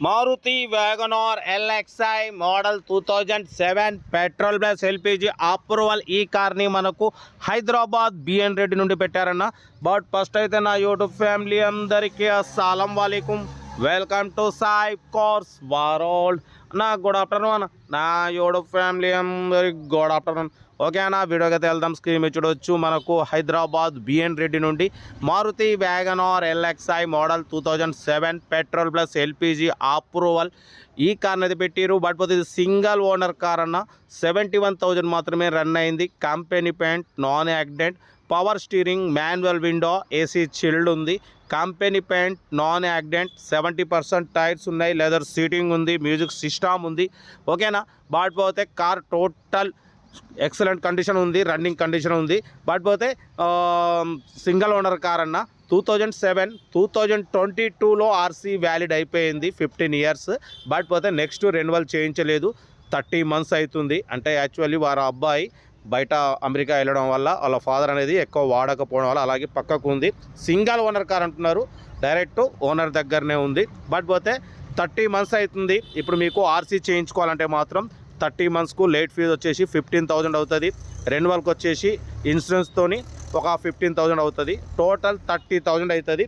Maruti WagonR LXI model two thousand seven petrol plus LPG approval ఈ కార్ని మనకు Hyderabad B N Reddy నుండి పెట్టారన్న. బట్ ఫస్ట్ అయితే నా యూట్యూబ్ ఫ్యామిలీ అందరికీ అస్సలం వాలేకుమ్ welcome to Sai cars world నా గుడ్ ఆఫ్టర్నూన్ అన్న. నా యూట్యూబ్ ఫ్యామిలీ అందరికి గుడ్ ఆఫ్టర్నూన్ ఓకే అన్న వీడియోకి అయితే వెళ్దాం. స్క్రీన్ మీద చూడవచ్చు మనకు హైదరాబాద్ బిఎన్ రెడ్డి నుండి Maruti WagonR LXI model two thousand seven petrol plus LPG approval ఈ కార్ని అయితే పెట్టిరు బట్ పోతే ఇది సింగల్ ఓనర్ కార్ అన్న సెవెంటీ వన్ థౌజండ్ మాత్రమే రన్ అయింది. Company paint non accident power steering manual window AC chilled ఉంది. Company paint non accident seventy percent tyres ఉన్నాయి. లెదర్ సీటింగ్ ఉంది మ్యూజిక్ సిస్టమ్ ఉంది. ఓకేనా? బట్ పోతే కార్ టోటల్ ఎక్సలెంట్ కండిషన్ ఉంది రన్నింగ్ కండిషన్ ఉంది. బట్ పోతే సింగిల్ ఓనర్ కార్ అన్న two thousand seven two thousand twenty టూలో ఆర్సీ వ్యాలిడ్ అయిపోయింది ఫిఫ్టీన్ ఇయర్స్. బట్ పోతే నెక్స్ట్ రెన్యువల్ చేయించలేదు. థర్టీ మంత్స్ అవుతుంది. అంటే యాక్చువల్లీ వారి అబ్బాయి బయట అమెరికా వెళ్ళడం వల్ల వాళ్ళ ఫాదర్ అనేది ఎక్కువ వాడకపోవడం వల్ల అలాగే పక్కకు ఉంది. సింగల్ ఓనర్ కార్ అంటున్నారు. డైరెక్ట్ ఓనర్ దగ్గరనే ఉంది. బట్ పోతే థర్టీ మంత్స్ అవుతుంది. ఇప్పుడు మీకు ఆర్సీ చేయించుకోవాలంటే మాత్రం థర్టీ మంత్స్కు లేట్ ఫీజు వచ్చేసి ఫిఫ్టీన్ థౌజండ్ అవుతుంది. రెన్యువల్కి వచ్చేసి ఇన్సూరెన్స్తోని ఒక ఫిఫ్టీన్ థౌజండ్ అవుతుంది. టోటల్ థర్టీ థౌజండ్ అవుతుంది.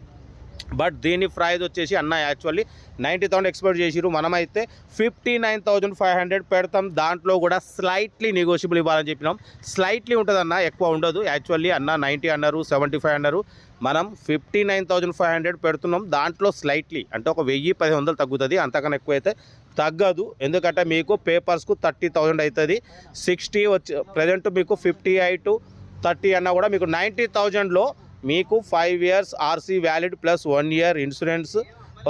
బట్ దీని ప్రైజ్ వచ్చేసి అన్న యాక్చువల్లీ నైంటీ థౌసండ్ ఎక్స్పెక్ట్ చేసిరు మనమైతే fifty nine thousand five hundred పెడతాం. దాంట్లో కూడా స్లైట్లీ నెగోషియబుల్ ఇవ్వాలని చెప్పినాం. స్లైట్లీ ఉంటుంది అన్న ఎక్కువ ఉండదు. యాక్చువల్లీ అన్న నైంటీ అన్నారు సెవెంటీ ఫైవ్ అన్నారు. మనం fifty nine thousand five hundred పెడుతున్నాం. దాంట్లో స్లైట్లీ అంటే ఒక వెయ్యి పది వందలు తగ్గుతుంది. అంతకన్నా ఎక్కువ అయితే తగ్గదు. ఎందుకంటే మీకు పేపర్స్కు థర్టీ థౌజండ్ అవుతుంది సిక్స్టీ వచ్చి ప్రజెంట్ మీకు ఫిఫ్టీ ఎయిట్ థర్టీ అన్నా కూడా మీకు నైంటీ థౌజండ్లో మీకు five years RC valid plus one year insurance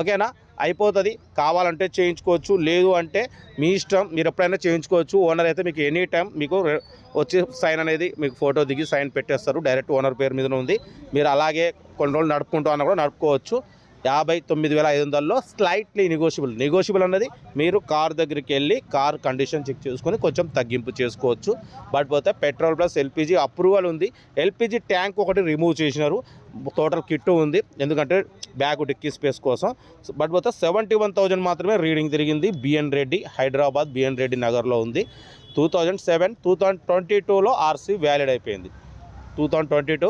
ఓకేనా? అయిపోతుంది. కావాలంటే చేయించుకోవచ్చు లేదు అంటే మీ ఇష్టం మీరు ఎప్పుడైనా చేయించుకోవచ్చు. ఓనర్ అయితే మీకు ఎనీ టైం మీకు వచ్చి సైన్ అనేది మీకు ఫోటో దిగి సైన్ పెట్టేస్తారు. డైరెక్ట్ ఓనర్ పేరు మీద ఉంది. మీరు అలాగే కొన్ని రోజులు నడుపుకుంటూ అన్న కూడా నడుపుకోవచ్చు. యాభై తొమ్మిది వేల ఐదు వందల్లో స్లైట్లీ నెగోషియబుల్ నెగోషియబుల్ అన్నది మీరు కార్ దగ్గరికి వెళ్ళి కార్ కండిషన్ చెక్ చేసుకొని కొంచెం తగ్గింపు చేసుకోవచ్చు. బట్ పోతే పెట్రోల్ ప్లస్ ఎల్పిజి అప్రూవల్ ఉంది. ఎల్పిజి ట్యాంక్ ఒకటి రిమూవ్ చేసినారు. టోటల్ కిట్ ఉంది. ఎందుకంటే బ్యాగ్ డిక్కీ స్పేస్ కోసం. బట్ పోతే సెవెంటీ వన్ థౌజండ్ మాత్రమే రీడింగ్ తిరిగింది. B N Reddy Hyderabad B N Reddy నగర్లో ఉంది. Two thousand seven two thousand twenty టూలో ఆర్సీ వ్యాలిడ్ అయిపోయింది. టూ థౌజండ్ ట్వంటీ టూ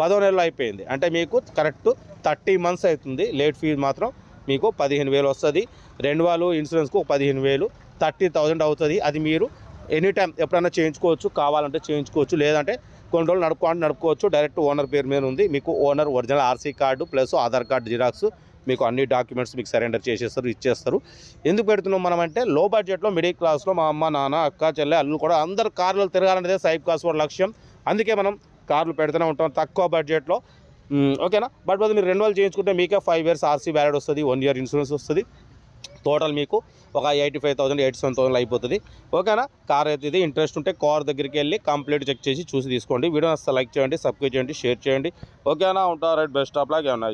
పదో నెలలో అయిపోయింది. అంటే మీకు కరెక్ట్ థర్టీ మంత్స్ అవుతుంది. లేట్ ఫీజు మాత్రం మీకు పదిహేను వేలు వస్తుంది. రెండు వాళ్ళు ఇన్సూరెన్స్కు పదిహేను వేలు థర్టీ థౌజండ్ అవుతుంది. అది మీరు ఎనీ టైం ఎప్పుడైనా చేయించుకోవచ్చు కావాలంటే చేయించుకోవచ్చు. లేదంటే కొన్ని రోజులు నడుపుకోండి నడుపుకోవచ్చు. డైరెక్ట్ ఓనర్ పేరు మీద ఉంది. మీకు owner original RC card plus Aadhaar card xerox మీకు అన్ని డాక్యుమెంట్స్ మీకు సరెండర్ చేసేస్తారు ఇచ్చేస్తారు. ఎందుకు పెడుతున్నాం మనం అంటే లో బడ్జెట్లో మిడిల్ క్లాస్లో మా అమ్మ నాన్న అక్క చెల్లె అల్లు కూడా అందరు కార్లు తిరగాలనేదే సైబ్ కాస్ వారి లక్ష్యం. అందుకే మనం కార్లు పెడుతూనే ఉంటాం తక్కువ బడ్జెట్లో ఓకేనా? బట్ పోతే మీరు రెన్యువల్ చేయించుకుంటే మీకే ఫైవ్ ఇయర్స్ ఆర్సీ వ్యాలిడ్ వస్తుంది వన్ ఇయర్ ఇన్సూరెన్స్ వస్తుంది. టోటల్ మీకు ఒక eighty five thousand eighty seven thousand అయిపోతుంది. ఓకేనా? కార్ అయితే ఇది ఇంట్రెస్ట్ ఉంటే కార్ దగ్గరికి వెళ్ళి కంప్లీట్ చెక్ చేసి చూసి తీసుకోండి. వీడియో అసలు లైక్ చేయండి సబ్స్క్రైబ్ చేయండి షేర్ చేయండి. ఓకేనా? ఉంటా రైట్ బెస్ట్ ఆఫ్ లాగ్ ఏమన్నా